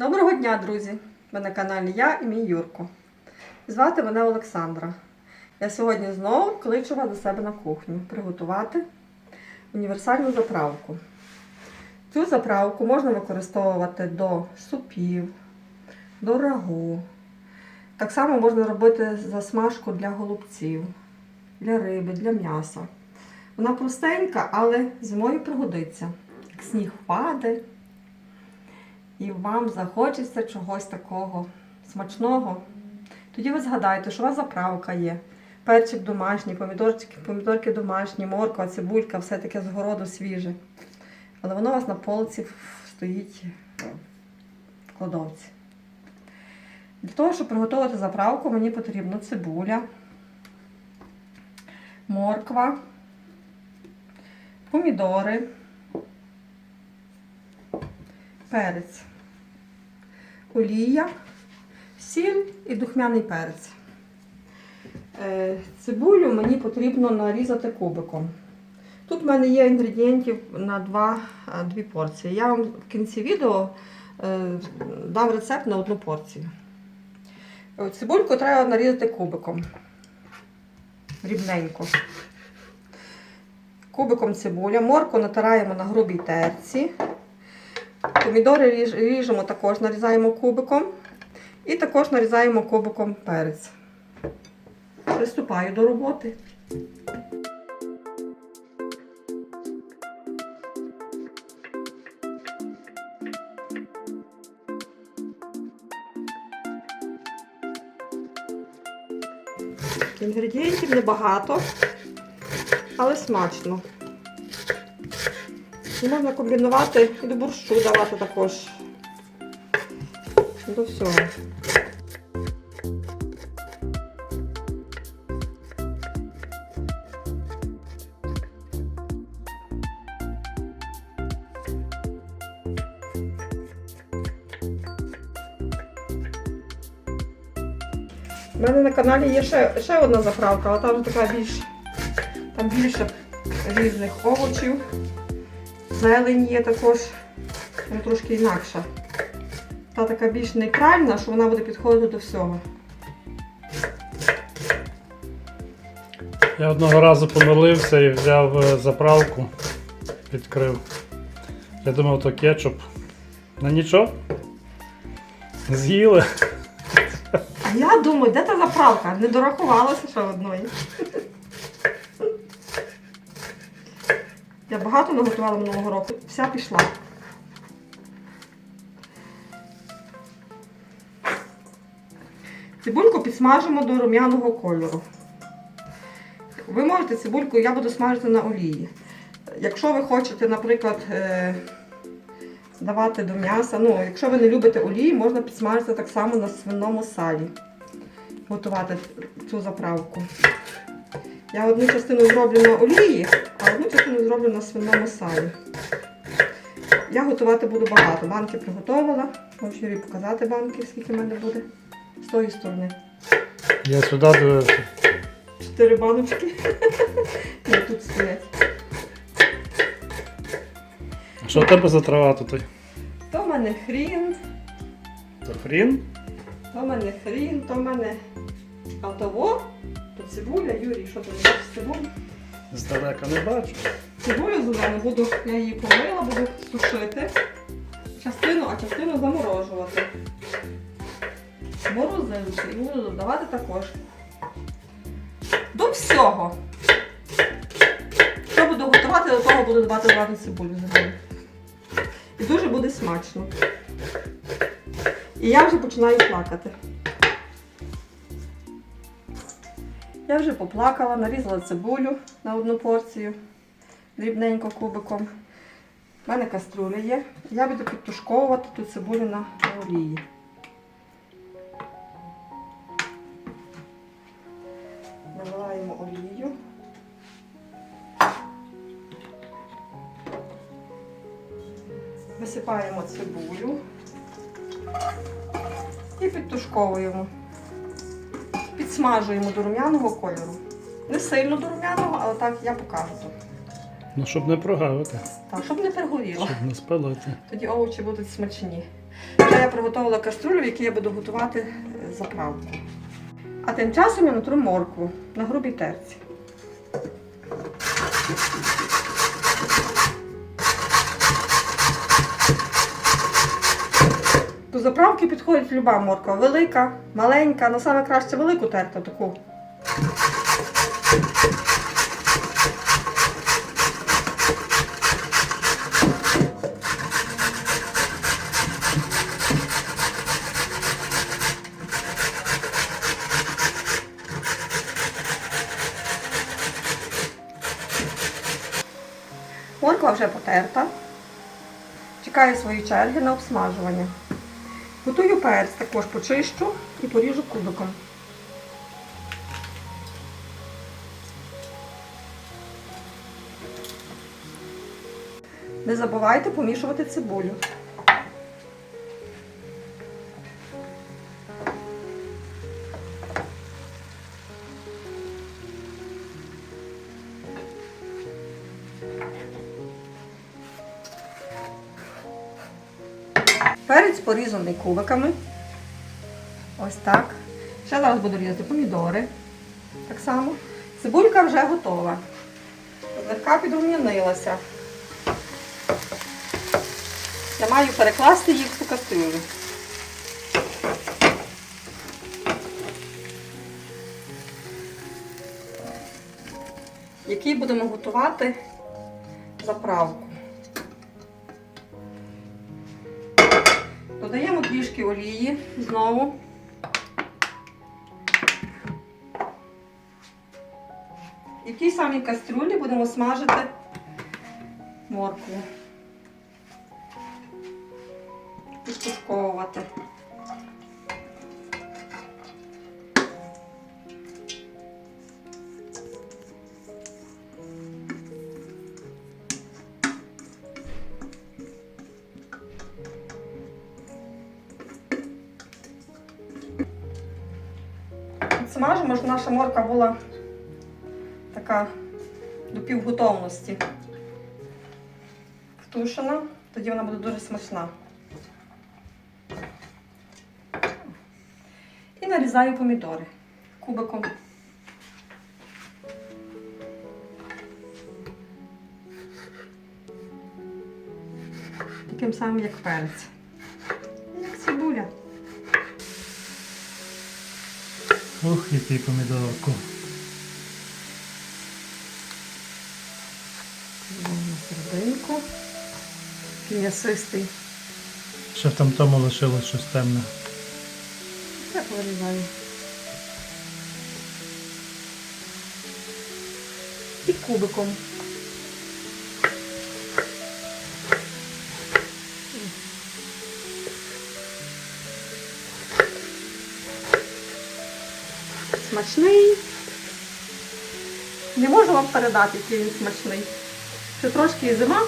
Доброго дня, друзі! Ви на каналі Я і мій Юрко. Звати мене Олександра. Я сьогодні знову кличу вас до себе на кухню приготувати універсальну заправку. Цю заправку можна використовувати до супів, до рагу. Так само можна робити засмажку для голубців, для риби, для м'яса. Вона простенька, але зимою пригодиться. Як сніг впаде, і вам захочеться чогось такого смачного, тоді ви згадаєте, що у вас заправка є. Перчик домашній, помідорчики, помідорки домашні, морква, цибулька, все таке з городу свіже. Але воно у вас на полиці стоїть в кладовці. Для того, щоб приготувати заправку, мені потрібно цибуля, морква, помідори, перець, олія, сіль і духмяний перець. Е, Цибулю мені потрібно нарізати кубиком. Тут в мене є інгредієнтів на два, а, дві порції. Я вам в кінці відео е, дам рецепт на одну порцію. Е, Цибульку треба нарізати кубиком. Рівненько. Кубиком цибуля. Морку натираємо на грубій терці. Помідори ріж- ріжемо також, нарізаємо кубиком. І також нарізаємо кубиком перець. Приступаю до роботи. Інгредієнтів небагато, але смачно. Можна комбінувати і до борщу давати також. До всього. У мене на каналі є ще, ще одна заправка, але там така більш там більше різних овочів. Зелень є також, трошки інакша. Та така більш нейтральна, що вона буде підходити до всього. Я одного разу помилився і взяв е, заправку, відкрив. Я думав, то кетчуп. Ну нічого. З'їли. Я думаю, де та заправка? Не дорахувалася ще одної. Я багато наготувала минулого року. Вся пішла. Цибульку підсмажимо до рум'яного кольору. Ви можете цибульку, я буду смажити на олії. Якщо ви хочете, наприклад, е, давати до м'яса, ну, якщо ви не любите олії, можна підсмажити так само на свиному салі. Готувати цю заправку. Я одну частину зроблю на олії, а одну частину зроблю на свиному салі. Я готувати буду багато. Банки приготувала. Можу Юрій показати банки, скільки в мене буде. З тої сторони. Я сюди дивився. Чотири баночки. Ні, тут стоять. А що в тебе за трава тут? То в мене хрін, То хрін? то в мене хрін, то в мене а того, то цибуля, Юрій, що ти не бачиш цибулю? Здалека не бачу. Цибулю зелену буду, я її помила, буду сушити. Частину, а частину заморожувати. Морозилки і буду додавати також. До всього. Що буду готувати, до того буду додавати зразу цибулю зелену. І дуже буде смачно. І я вже починаю плакати. Я вже поплакала, нарізала цибулю на одну порцію дрібненько кубиком. У мене каструля є. Я буду підтушковувати ту цибулю на олії. Наливаємо олію. Висипаємо цибулю і підтушковуємо. Підсмажуємо до рум'яного кольору. Не сильно до рум'яного, але так я покажу тут. Ну, щоб не прогавити, Так, щоб не перегоріло. щоб не спалити. Тоді овочі будуть смачні. Та я приготувала каструлю, в якій я буду готувати е, заправку. А тим часом я натру моркву на грубій терці. До заправки підходить люба морква. Велика, маленька, але саме краще велику терти таку. Морква вже потерта. Чекаю свої черги на обсмажування. Готую перець, також почищу і поріжу кубиком. Не забувайте помішувати цибулю. Перець порізаний кубиками. Ось так. Ще зараз буду різати помідори. Так само. Цибулька вже готова. Злегка підрум'янилася. Я маю перекласти їх в цю кастрюлю. Який будемо готувати заправку. Трішки олії знову. І в тій самій кастрюлі будемо смажити моркву. Підтушковувати. Смажимо, щоб наша морка була така до півготовності втушена, тоді вона буде дуже смачна. І нарізаю помідори кубиком. Таким самим, як перець. Ух, який помідорку. На серединку. М'ясистий. Ще в там тому лишилось щось темне. Так вирізаю. І кубиком. Смачний. Не можу вам передати, який він смачний. Ще трошки і зима.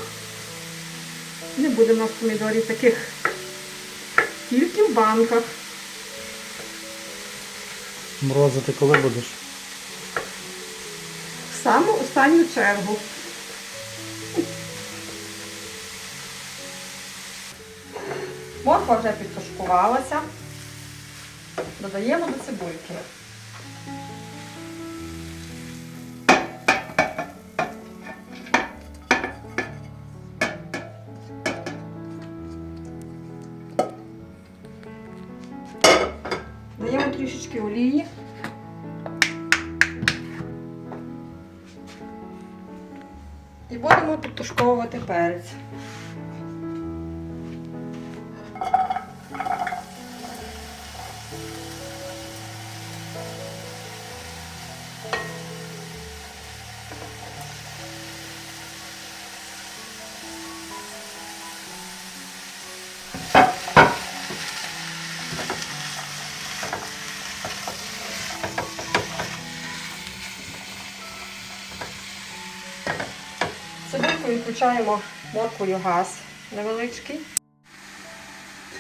Не буде в нас помідорів таких. Тільки в банках. Морозити коли будеш? В саму останню чергу. Морква вже підтушкувалася. Додаємо до цибульки. Перець. Цибульку відключаємо морквою газ невеличкий.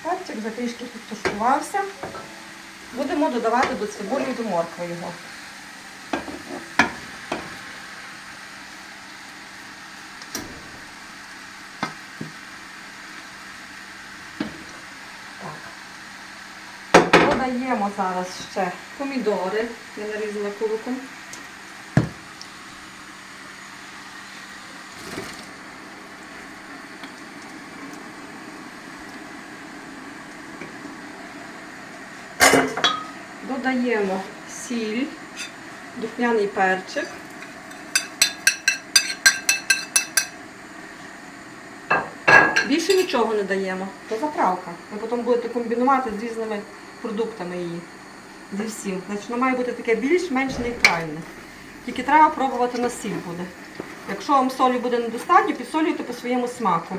Перчик вже трішки підтушкувався. Будемо додавати до цибулі і до моркви його. Додаємо зараз ще помідори. Я нарізала кубиком. Додаємо сіль, духмяний перчик. Більше нічого не даємо. Це заправка. Ви потім будете комбінувати з різними продуктами її. Зі всім. Значить, воно має бути таке більш-менш нейтральне. Тільки треба пробувати на сіль буде. Якщо вам солі буде недостатньо, підсолюйте по своєму смаку.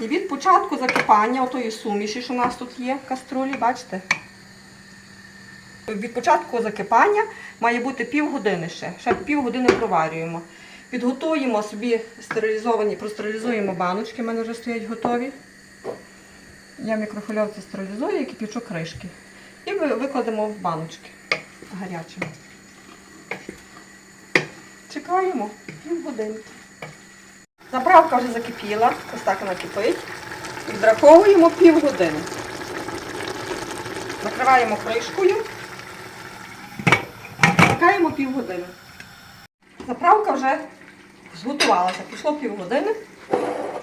І від початку закипання отої суміші, що у нас тут є в каструлі, бачите? Від початку закипання має бути півгодини ще. Ще півгодини проварюємо. Підготуємо собі стерилізовані, простерилізуємо баночки, в мене вже стоять готові. Я в мікрохвильовці стерилізую і кипячу кришки. І викладемо в баночки гарячими. Чекаємо півгодинки. Заправка вже закипіла, ось так вона кипить. Відраховуємо півгодини. Накриваємо кришкою. Чекаємо півгодини. Заправка вже зготувалася. Пішло півгодини.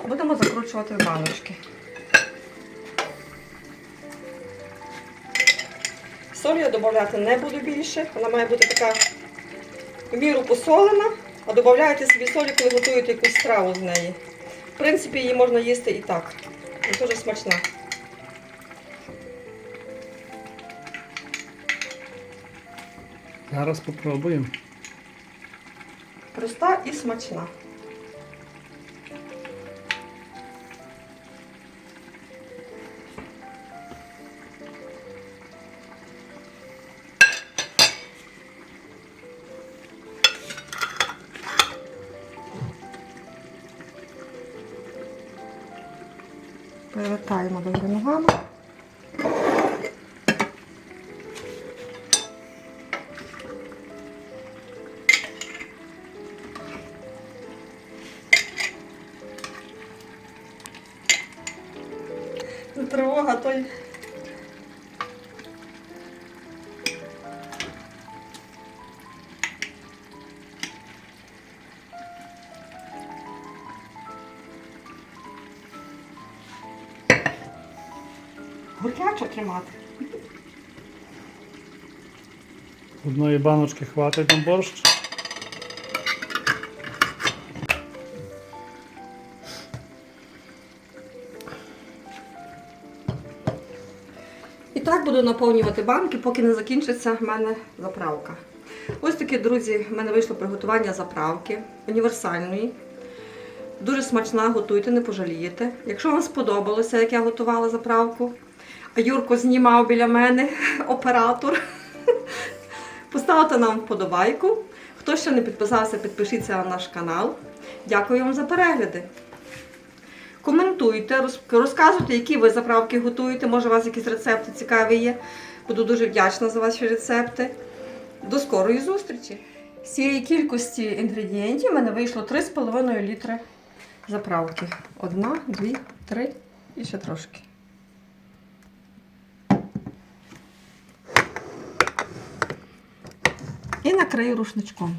Будемо закручувати в баночки. Соль я додати не буду більше. Вона має бути така в міру посолена, а додаєте собі солі, коли готуєте якусь страву з неї. В принципі, її можна їсти і так. Вона дуже смачна. Зараз попробуємо. Проста і смачна. Той. Гуркяче тримати. Одної баночки хватить на борщ. Буду наповнювати банки, поки не закінчиться в мене заправка. Ось таке, друзі, в мене вийшло приготування заправки універсальної. Дуже смачна, готуйте, не пожалієте. Якщо вам сподобалося, як я готувала заправку, а Юрко знімав біля мене оператор, поставте нам вподобайку. Хто ще не підписався, підпишіться на наш канал. Дякую вам за перегляди. Коментуйте, розказуйте, які ви заправки готуєте. Може, у вас якісь рецепти цікаві є. Буду дуже вдячна за ваші рецепти. До скорої зустрічі! З цієї кількості інгредієнтів в мене вийшло 3,5 літри заправки. Одна, дві, три і ще трошки. І накрию рушничком.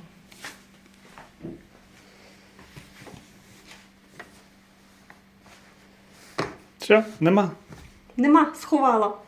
Все, нема. Нема, сховала.